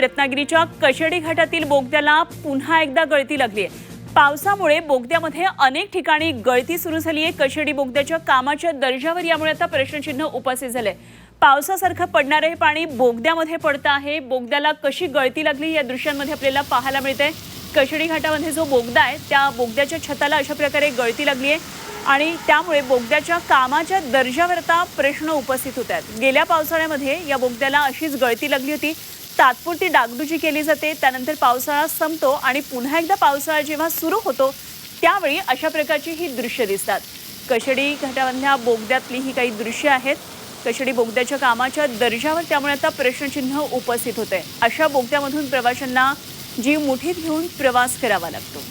रत्नागिरीच्या कशेडी घाटातील बोगद्याला पुन्हा एकदा गळती लागली आहे. पावसामुळे बोगद्यामध्ये अनेक ठिकाणी गळती सुरू झाली आहे. कशेडी बोगद्याच्या कामाच्या दर्जावर यामुळे आता प्रश्नचिन्ह उपस्थित झालंय. पावसासारखं पडणारं हे पाणी बोगद्यामध्ये पडतं आहे. बोगद्याला कशी गळती लागली या दृश्यांमध्ये आपल्याला पाहायला मिळते कशेडी घाटामध्ये जो बोगदा आहे त्या बोगद्याच्या छताला अशा प्रकारे गळती लागली आहे. आणि त्यामुळे बोगद्याच्या कामाच्या दर्जावर आता प्रश्न उपस्थित होत आहेत. गेल्या पावसाळ्यामध्ये या बोगद्याला अशीच गळती लागली होती. तात्पुरती डागडुजी केली जाते त्यानंतर पावसाळा संपतो आणि पुन्हा एकदा पावसाळा जेव्हा सुरू होतो त्यावेळी अशा प्रकारची ही दृश्य दिसतात. कशेडी घाटामधल्या बोगद्यातली ही काही दृश्य आहेत. कशडी बोगद्याच्या कामाच्या दर्जावर त्यामुळे आता प्रश्नचिन्ह उपस्थित होते अशा बोगद्यामधून प्रवाशांना जीव मुठीत घेऊन प्रवास करावा लागतो.